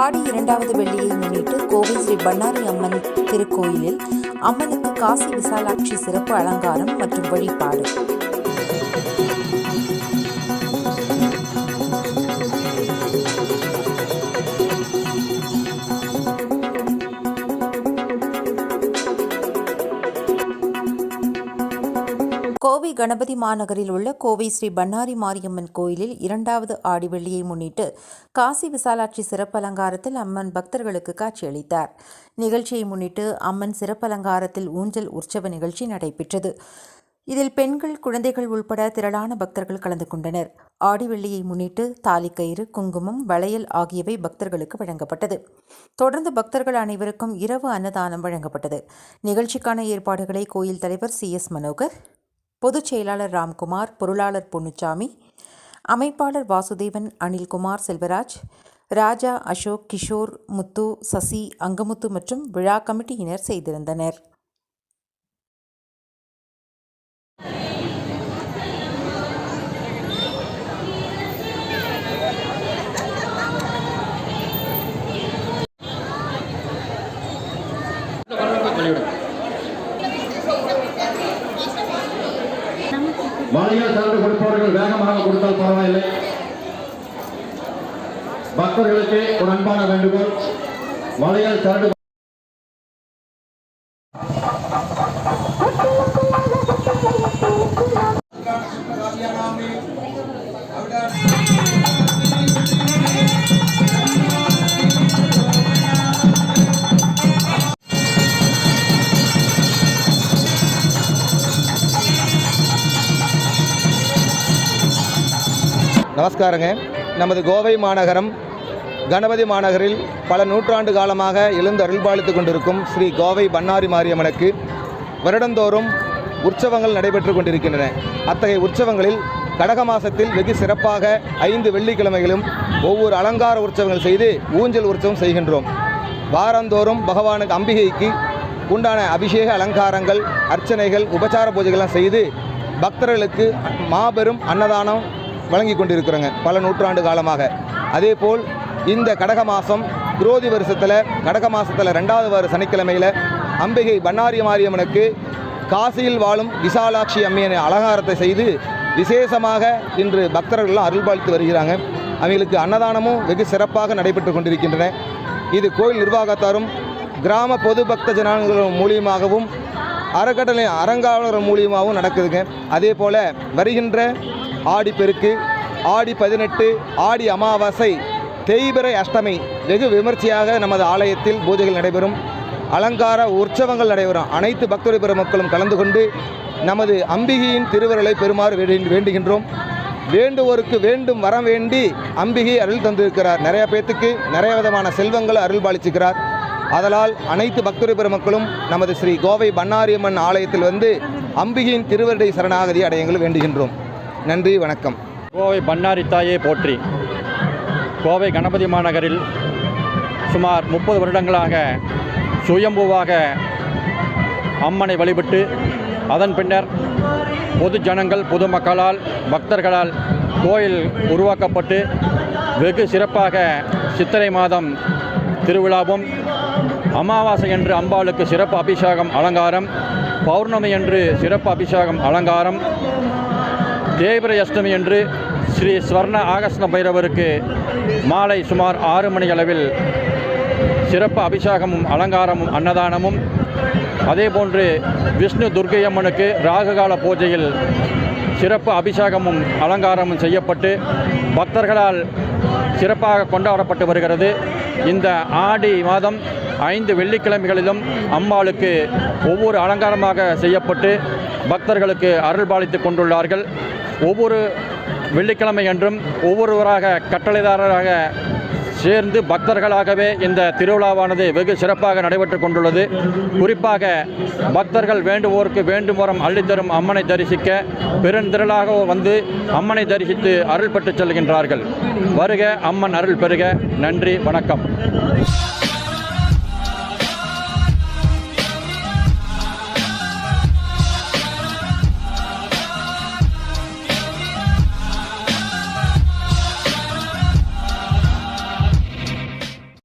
ஆடி இரண்டாவது வெள்ளியை முன்னிட்டு கோவை ஸ்ரீ பண்ணாரி அம்மன் திருக்கோயிலில் அம்மனுக்கு காசி விசாலாட்சி சிறப்பு அலங்காரம் மற்றும் வழிபாடு. கோவை கணபதி மாநகரில் உள்ள கோவை ஸ்ரீ பண்ணாரி மாரியம்மன் கோயிலில் இரண்டாவது ஆடி வெள்ளியை முன்னிட்டு காசி விசாலாட்சி சிறப்பலங்காரத்தில் அம்மன் பக்தர்களுக்கு காட்சியளித்தார் நிகழ்ச்சியை முன்னிட்டு அம்மன் சிறப்பலங்காரத்தில் ஊஞ்சல் உற்சவ நிகழ்ச்சி நடைபெற்றது. இதில் பெண்கள் குழந்தைகள் உள்பட திரளான பக்தர்கள் கலந்து கொண்டனர். ஆடி வெள்ளியை முன்னிட்டு தாலிக்கயிறு குங்குமம் வளையல் ஆகியவை பக்தர்களுக்கு வழங்கப்பட்டது. தொடர்ந்து பக்தர்கள் அனைவருக்கும் இரவு அன்னதானம் வழங்கப்பட்டது. நிகழ்ச்சிக்கான ஏற்பாடுகளை கோயில் தலைவர் சி எஸ் மனோகர் பொதுச் செயலாளர் ராம்குமார் பொருளாளர் பொன்னுச்சாமி அமைப்பாளர் வாசுதேவன் அனில்குமார் செல்வராஜ் ராஜா அசோக் கிஷோர் முத்து சசி அங்கமுத்து மற்றும் விழா கமிட்டியினர் செய்திருந்தனர். வளையல் சார்ந்து கொடுப்பவர்கள் வேகமாக கொடுத்தால் பரவாயில்லை. பக்தர்களுக்கு ஒரு அன்பான வேண்டுகோள். வளையல் சரடு நமஸ்காரங்க. நமது கோவை மாநகரம் கணபதி மாநகரில் பல நூற்றாண்டு காலமாக எழுந்து அருள்பாலித்து கொண்டிருக்கும் ஸ்ரீ கோவை பண்ணாரி மாரியம்மனுக்கு வருடந்தோறும் உற்சவங்கள் நடைபெற்று கொண்டிருக்கின்றன. அத்தகைய உற்சவங்களில் கடக மாசத்தில் வெகு சிறப்பாக ஐந்து வெள்ளிக்கிழமைகளும் ஒவ்வொரு அலங்கார உற்சவங்கள் செய்து ஊஞ்சல் உற்சவம் செய்கின்றோம். வாரந்தோறும் பகவானுக்கு அம்பிகைக்கு உண்டான அபிஷேக அலங்காரங்கள் அர்ச்சனைகள் உபச்சார பூஜைகள்லாம் செய்து பக்தர்களுக்கு மாபெரும் அன்னதானம் வழங்கி கொண்டிருக்கிறோங்க பல நூற்றாண்டு காலமாக. அதேபோல் இந்த கடக மாதம் குரோதி வருஷத்தில் கடக மாதத்தில் ரெண்டாவது வார சனிக்கிழமையில் அம்பிகை பண்ணாரி மாரியம்மனுக்கு காசியில் வாழும் விசாலாட்சி அம்மையின் அலங்காரத்தை செய்து விசேஷமாக இன்று பக்தர்கள்லாம் அருள்பாலித்து வருகிறாங்க. அவங்களுக்கு அன்னதானமும் வெகு சிறப்பாக நடைபெற்று கொண்டிருக்கின்றன. இது கோயில் நிர்வாகத்தாரும் கிராம பொது பக்த ஜனங்கள் மூலியமாகவும் அறக்கட்டளை அறங்காவலர் மூலியமாகவும் நடக்குதுங்க. அதே போல் வருகின்ற ஆடிப்பெருக்கு ஆடி பதினெட்டு ஆடி அமாவாசை தேய்பிறை அஷ்டமி. வெகு விமர்சையாக நமது ஆலயத்தில் பூஜைகள் நடைபெறும். அலங்கார உற்சவங்கள் நடைபெறும். அனைத்து பக்தரை பெருமக்களும் கலந்து கொண்டு நமது அம்பிகையின் திருவருளை பெறுமாறு வேண்டுகின்றோம். வேண்டுவோருக்கு வேண்டும் வரம் வேண்டி அம்பிகை அருள் தந்திருக்கிறார். நிறைய பேத்துக்கு நிறைய விதமான செல்வங்களை அருள் பாலிச்சுக்கிறார். அதனால் அனைத்து பக்தரை பெருமக்களும் நமது ஸ்ரீ கோவை பண்ணாரியம்மன் ஆலயத்தில் வந்து அம்பிகையின் திருவருடை சரணாகதி அடையங்கள் வேண்டுகின்றோம். நன்றி வணக்கம். கோவை பண்ணாரி தாயே போற்றி. கோவை கணபதி மாநகரில் சுமார் முப்பது வருடங்களாக சுயம்புவாக அம்மனை வழிபட்டு அதன் பின்னர் பொது ஜனங்கள் பொதுமக்களால் பக்தர்களால் கோயில் உருவாக்கப்பட்டு வெகு சிறப்பாக சித்திரை மாதம் திருவிழாவும் அமாவாசை என்று அம்பாளுக்கு சிறப்பு அபிஷேகம் அலங்காரம் பௌர்ணமி என்று சிறப்பு அபிஷேகம் அலங்காரம் தேய்பிரை அஷ்டமி என்று ஸ்ரீ ஸ்வர்ண ஆகஸ்ன பைரவருக்கு மாலை சுமார் ஆறு மணி அளவில் சிறப்பு அபிஷேகமும் அலங்காரமும் அன்னதானமும். அதேபோன்று விஷ்ணு துர்க்கை அம்மனுக்கு ராகுகால பூஜையில் சிறப்பு அபிஷேகமும் அலங்காரமும் செய்யப்பட்டு பக்தர்களால் சிறப்பாக கொண்டாடப்பட்டு வருகிறது. இந்த ஆடி மாதம் ஐந்து வெள்ளிக்கிழமைகளிலும் அம்பாளுக்கு ஒவ்வொரு அலங்காரமாக செய்யப்பட்டு பக்தர்களுக்கு அருள்பாலித்து கொண்டுள்ளார்கள். ஒவ்வொரு வெள்ளிக்கிழமை என்றும் ஒவ்வொருவராக கட்டளைதாரராக சேர்ந்து பக்தர்களாகவே இந்த திருவிழாவானது வெகு சிறப்பாக நடைபெற்று கொண்டுள்ளது. குறிப்பாக பக்தர்கள் வேண்டுவோருக்கு வேண்டும் வரம் அள்ளித்தரும் அம்மனை தரிசிக்க பெருந்திரளாக வந்து அம்மனை தரிசித்து அருள் பெற்று செல்கின்றார்கள். வருக அம்மன் அருள் பெறுக நன்றி வணக்கம்.